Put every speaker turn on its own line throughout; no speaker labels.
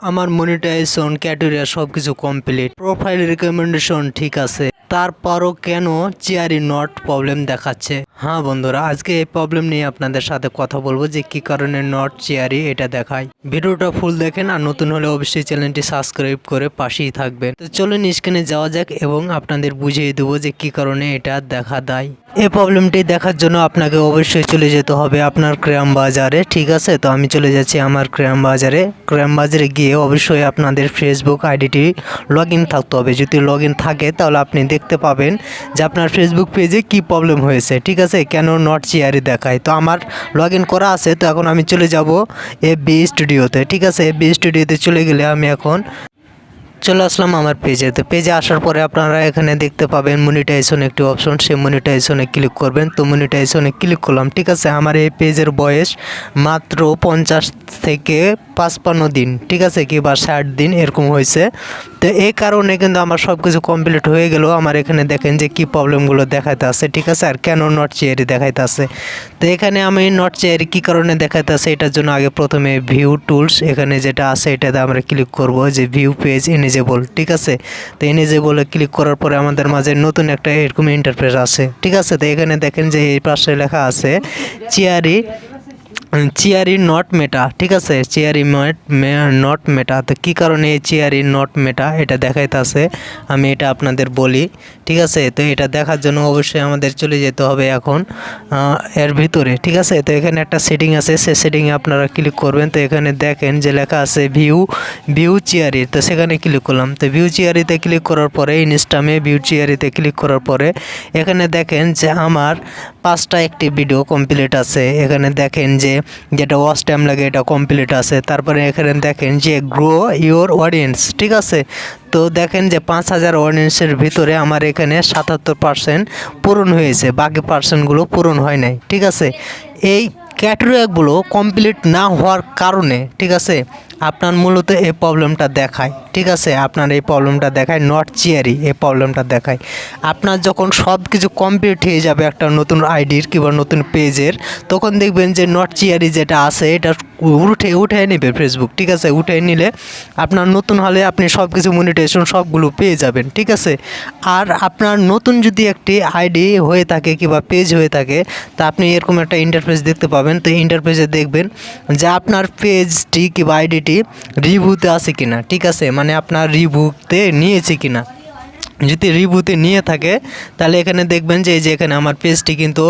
আমার মনিটাইজেশন ক্যাটেরিয়া সব কিছু কমপ্লিট প্রোফাইল রিকমেন্ডেশন ঠিক আছে। তারপরও কেন চেয়ারি নট প্রবলেম দেখাচ্ছে? হ্যাঁ বন্ধুরা, আজকে এই প্রবলেম নিয়ে আপনাদের সাথে কথা বলব যে কি কারণে নট চেয়ারি এটা দেখায়। ভিডিওটা ফুল দেখেন আর নতুন হলে অবশ্যই চ্যানেলটি সাবস্ক্রাইব করে পাশেই থাকবেন। তো চলুন স্ক্রিনে যাওয়া যাক এবং আপনাদের বুঝিয়ে দেবো যে কি কারণে এটা দেখা দেয়। এই প্রবলেমটি দেখার জন্য আপনাকে অবশ্যই চলে যেতে হবে আপনার ক্রাম বাজারে, ঠিক আছে? তো আমি চলে যাচ্ছি আমার ক্রাম বাজারে। ক্রাম বাজারে গিয়ে অবশ্যই আপনাদের ফেসবুক আইডিটি লগ ইন থাকতে হবে। যদি লগ থাকে, তাহলে আপনি দেখতে পাবেন যে আপনার ফেসবুক পেজে কি প্রবলেম হয়েছে, ঠিক আছে? কেন নট চেয়ারে দেখায়? তো আমার লগ করা আছে, তো এখন আমি চলে যাব এফ বি স্টুডিওতে ঠিক আছে? এফ বি স্টুডিওতে চলে গেলে আমি এখন চলে আসলাম আমার পেজে তো পেজে আসার পরে আপনারা এখানে দেখতে পাবেন মনিটাইজেশন একটি অপশন সেই মনিটাইজেশনে ক্লিক করবেন। তো মনিটাইজেশনে ক্লিক করলাম। ঠিক আছে, আমার এই পেজের বয়স মাত্র পঞ্চাশ থেকে পাঁচপান্ন দিন, ঠিক আছে কি বা ষাট দিন, এরকম হয়েছে। তো এই কারণে কিন্তু আমার সব কিছু কমপ্লিট হয়ে গেল। আমার এখানে দেখেন যে কি প্রবলেমগুলো দেখাইতে আছে, ঠিক আছে, আর কেন নট চেয়ারি দেখাইতে আছে। তো এখানে আমি নট চেয়ারি কী কারণে দেখাইতে আছে, এটার জন্য আগে প্রথমে ভিউ টুলস এখানে যেটা আছে, এটাতে আমরা ক্লিক করব যে ভিউ পেজ এনেজেবল ঠিক আছে? তো এনেজেবলে ক্লিক করার পরে আমাদের মাঝে নতুন একটা এরকম ইন্টারফেস আছে, ঠিক আছে? তো এখানে দেখেন যে এই পাশে লেখা আছে চেয়ারি চেয়ারি নট মেটা, ঠিক আছে? চেয়ারি নট মেটা। তো কী কারণে এই চেয়ারি নট মেটা? এটা দেখাইতেছে, আমি এটা আপনাদের বলি, ঠিক আছে? তো এটা দেখার জন্য অবশ্যই আমাদের চলে যেতে হবে এখন এর ভিতরে, ঠিক আছে? তো এখানে একটা সেটিং আছে, সে সেটিংয়ে আপনারা ক্লিক করবেন। তো এখানে দেখেন যে লেখা আছে ভিউ ভিউ চেয়ারি। তো সেখানে ক্লিক করলাম। তো ভিউ চেয়ারিতে ক্লিক করার পরে, ইনস্টামে ভিউ চেয়ারিতে ক্লিক করার পরে, এখানে দেখেন যে আমার পাঁচটা একটি ভিডিও কমপ্লিট আছে। এখানে দেখেন যে যেটা ওয়াচ টাইম লাগে, এটা কমপ্লিট আছে। তারপরে এখানে দেখেন যে গ্রো ইওর অডিয়েন্স ঠিক আছে? তো দেখেন যে পাঁচ হাজার অডিয়েন্সের ভিতরে আমার এখানে সাতাত্তর পার্সেন্ট পূরণ হয়েছে, বাকি পার্সেন্টগুলো পূরণ হয় নাই, ঠিক আছে? এই ক্যাটেরিয়াগুলো কমপ্লিট না হওয়ার কারণে, ঠিক আছে, আপনার মূলত এই প্রবলেমটা দেখায়, ঠিক আছে, আপনার এই প্রবলেমটা দেখায় নট চেয়ারি এই প্রবলেমটা দেখায়। আপনার যখন সব কিছু কমপ্লিট হয়ে যাবে একটা নতুন আইডির কিংবা নতুন পেজের তখন দেখবেন যে নট চেয়ারি যেটা আছে, এটা উঠে উঠে নেবে ফেসবুক ঠিক আছে? উঠে নিলে আপনার নতুন হলে আপনি সব কিছু মনিটেশন সবগুলো পেয়ে যাবেন, ঠিক আছে? আর আপনার নতুন যদি একটি আইডি হয়ে থাকে কিংবা পেজ হয়ে থাকে, তা আপনি এরকম একটা ইন্টারফেস দেখতে পাবেন। তো ইন্টারফেসে দেখবেন যে আপনার পেজটি কিংবা আইডিটি রিভিউতে আছে কিনা, ঠিক আছে? মানে আপনার রিভিউতে নিয়েছে কিনা। যদি রিভিউতে নিয়ে থাকে, তাহলে এখানে দেখবেন যে এই যে এখানে আমার পেজটি কিন্তু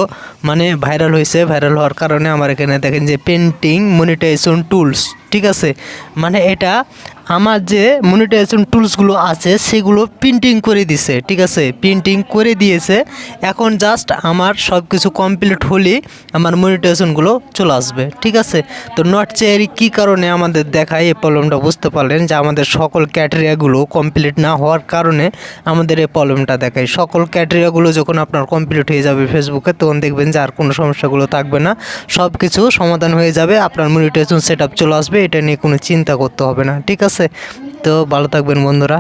মানে ভাইরাল হয়েছে, ভাইরাল হওয়ার কারণে আমার এখানে দেখেন যে পেন্টিং মনিটাইজেশন টুলস ঠিক আছে? মানে এটা আমার যে মনিটাইজেশন টুলসগুলো আছে, সেগুলো প্রিন্টিং করে দিছে, ঠিক আছে? প্রিন্টিং করে দিয়েছে। এখন জাস্ট আমার সব কিছু কমপ্লিট হলেই আমার মনিটাইজেশনগুলো চলে আসবে, ঠিক আছে? তো নট চেয়ারি কী কারণে আমাদের দেখায় এই প্রবলেমটা বুঝতে পারলেন? যে আমাদের সকল ক্যাটেরিয়াগুলো কমপ্লিট না হওয়ার কারণে আমাদের এই প্রবলেমটা দেখায়। সকল ক্যাটেরিয়াগুলো যখন আপনার কমপ্লিট হয়ে যাবে ফেসবুকে তখন দেখবেন যে আর কোনো সমস্যাগুলো থাকবে না। সব কিছু সমাধান হয়ে যাবে, আপনার মনিটাইজেশন সেট আপ চলে আসবে, এটা নিয়ে কোনো চিন্তা করতে হবে না, ঠিক আছে। তো ভালো থাকবেন বন্ধুরা।